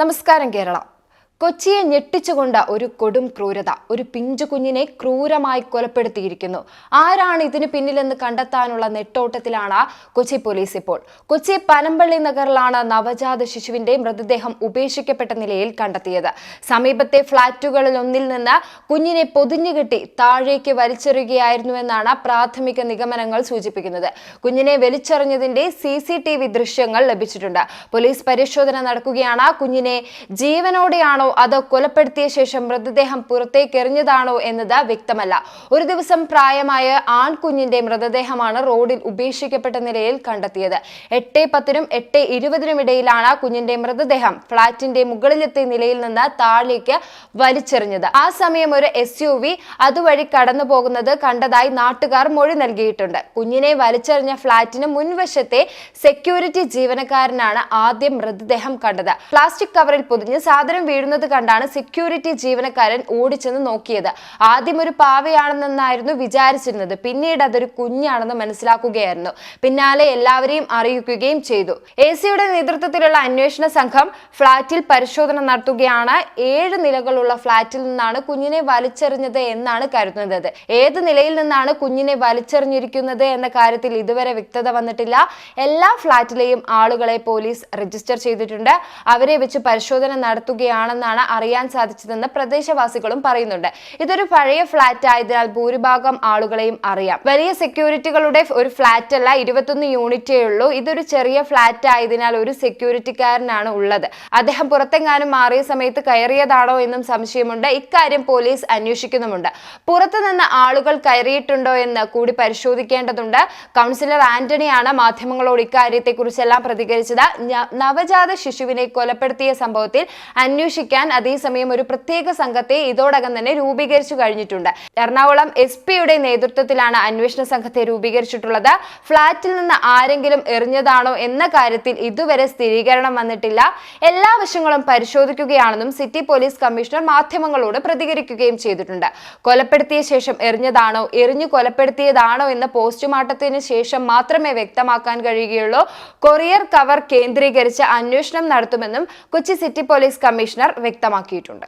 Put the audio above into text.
നമസ്കാരം കേരള. കൊച്ചിയെ ഞെട്ടിച്ചുകൊണ്ട് ഒരു കൊടും ക്രൂരത. ഒരു പിഞ്ചു കുഞ്ഞിനെ ക്രൂരമായി കൊലപ്പെടുത്തിയിരിക്കുന്നു. ആരാണ് ഇതിന് പിന്നിലെന്ന് കണ്ടെത്താനുള്ള നെട്ടോട്ടത്തിലാണ് കൊച്ചി പോലീസ് ഇപ്പോൾ. കൊച്ചി പനമ്പള്ളി നഗറിലാണ് നവജാത ശിശുവിന്റെ മൃതദേഹം ഉപേക്ഷിക്കപ്പെട്ട നിലയിൽ കണ്ടെത്തിയത്. സമീപത്തെ ഫ്ളാറ്റുകളിൽ ഒന്നിൽ നിന്ന് കുഞ്ഞിനെ പൊതിഞ്ഞുകെട്ടി താഴേക്ക് വലിച്ചെറിയുകയായിരുന്നുവെന്നാണ് പ്രാഥമിക നിഗമനങ്ങൾ സൂചിപ്പിക്കുന്നത്. കുഞ്ഞിനെ വലിച്ചെറിഞ്ഞതിന്റെ സി സി ടി വി ദൃശ്യങ്ങൾ ലഭിച്ചിട്ടുണ്ട്. പോലീസ് പരിശോധന നടക്കുകയാണ്. കുഞ്ഞിനെ ജീവനോടെയാണോ അതോ കൊലപ്പെടുത്തിയ ശേഷം മൃതദേഹം പുറത്തേക്ക് എറിഞ്ഞതാണോ എന്നത് വ്യക്തമല്ല. ഒരു ദിവസം പ്രായമായ ആൺകുഞ്ഞിന്റെ മൃതദേഹമാണ് റോഡിൽ ഉപേക്ഷിക്കപ്പെട്ട നിലയിൽ കണ്ടെത്തിയത്. എട്ട് പത്തിനും എട്ട് ഇരുപതിനും ഇടയിലാണ് കുഞ്ഞിന്റെ മൃതദേഹം ഫ്ളാറ്റിന്റെ മുകളിലെത്തിയ നിലയിൽ നിന്ന് താഴേക്ക് വലിച്ചെറിഞ്ഞത്. ആ സമയം ഒരു എസ് യു വി അതുവഴി കടന്നു പോകുന്നത് കണ്ടതായി നാട്ടുകാർ മൊഴി നൽകിയിട്ടുണ്ട്. കുഞ്ഞിനെ വലിച്ചെറിഞ്ഞ ഫ്ളാറ്റിന് മുൻവശത്തെ സെക്യൂരിറ്റി ജീവനക്കാരനാണ് ആദ്യം മൃതദേഹം കണ്ടത്. പ്ലാസ്റ്റിക് കവറിൽ പൊതിഞ്ഞ് സാധനം വീഴുന്നത് കണ്ടാണ് സെക്യൂരിറ്റി ജീവനക്കാരൻ ഓടിച്ചെന്ന് നോക്കിയത്. ആദ്യം ഒരു പാവയാണെന്നായിരുന്നു വിചാരിച്ചിരുന്നത്. പിന്നീട് അതൊരു കുഞ്ഞാണെന്ന് മനസ്സിലാക്കുകയായിരുന്നു. പിന്നാലെ എല്ലാവരെയും അറിയിക്കുകയും ചെയ്തു. എ സിയുടെ നേതൃത്വത്തിലുള്ള അന്വേഷണ സംഘം ഫ്ളാറ്റിൽ പരിശോധന നടത്തുകയാണ്. ഏഴ് നിലകളുള്ള ഫ്ളാറ്റിൽ നിന്നാണ് കുഞ്ഞിനെ വലിച്ചെറിഞ്ഞത് എന്നാണ് കരുതുന്നത്. ഏത് നിലയിൽ നിന്നാണ് കുഞ്ഞിനെ വലിച്ചെറിഞ്ഞിരിക്കുന്നത് എന്ന കാര്യത്തിൽ ഇതുവരെ വ്യക്തത വന്നിട്ടില്ല. എല്ലാ ഫ്ളാറ്റിലെയും ആളുകളെ പോലീസ് രജിസ്റ്റർ ചെയ്തിട്ടുണ്ട്. അവരെ വെച്ച് പരിശോധന നടത്തുകയാണെന്നാണ് അറിയാൻ സാധിച്ചതെന്ന് പ്രദേശവാസികളും പറയുന്നുണ്ട്. ഇതൊരു പഴയ ഫ്ളാറ്റ് ആയതിനാൽ ഭൂരിഭാഗം ആളുകളെയും അറിയാം. വലിയ സെക്യൂരിറ്റികളുടെ ഒരു ഫ്ളാറ്റ് അല്ല ഇരുപത്തൊന്ന് യൂണിറ്റേ ഉള്ളൂ. ഇതൊരു ചെറിയ ഫ്ളാറ്റ് ആയതിനാൽ ഒരു സെക്യൂരിറ്റിക്കാരനാണ് ഉള്ളത്. അദ്ദേഹം പുറത്തെങ്ങാനും മാറിയ സമയത്ത് കയറിയതാണോ എന്നും സംശയമുണ്ട്. ഇക്കാര്യം പോലീസ് അന്വേഷിക്കുന്നുമുണ്ട്. പുറത്തുനിന്ന് ആളുകൾ കയറിയിട്ടുണ്ടോ എന്ന് കൂടി പരിശോധിക്കേണ്ടതുണ്ട്. കൗൺസിലർ ആന്റണിയാണ് മാധ്യമങ്ങളോട് ഇക്കാര്യത്തെക്കുറിച്ചെല്ലാം പ്രതികരിച്ചത്. നവജാത ശിശുവിനെ കൊലപ്പെടുത്തിയ സംഭവത്തിൽ അന്വേഷിക്കാൻ അതേസമയം ഒരു പ്രത്യേക സംഘത്തെ ഇതോടകം തന്നെ രൂപീകരിച്ചു കഴിഞ്ഞിട്ടുണ്ട്. എറണാകുളം എസ് പിയുടെ നേതൃത്വത്തിലാണ് അന്വേഷണ സംഘത്തെ രൂപീകരിച്ചിട്ടുള്ളത്. ഫ്ളാറ്റിൽ നിന്ന് ആരെങ്കിലും എറിഞ്ഞതാണോ എന്ന കാര്യത്തിൽ ഇതുവരെ സ്ഥിരീകരണം വന്നിട്ടില്ല. എല്ലാ വശങ്ങളും പരിശോധിക്കുകയാണെന്നും സിറ്റി പോലീസ് കമ്മീഷണർ മാധ്യമങ്ങളോട് പ്രതികരിക്കുകയും ചെയ്തിട്ടുണ്ട്. കൊലപ്പെടുത്തിയ ശേഷം എറിഞ്ഞതാണോ എറിഞ്ഞു കൊലപ്പെടുത്തിയതാണോ എന്ന പോസ്റ്റ്മോർട്ടത്തിന് ശേഷം മാത്രമേ വ്യക്തമാക്കാൻ കഴിയുകയുള്ളൂ. കൊറിയർ കവർ കേന്ദ്രീകരിച്ച് അന്വേഷണം നടത്തുമെന്നും കൊച്ചി സിറ്റി പോലീസ് കമ്മീഷണർ വ്യക്തമാക്കിയിട്ടുണ്ട്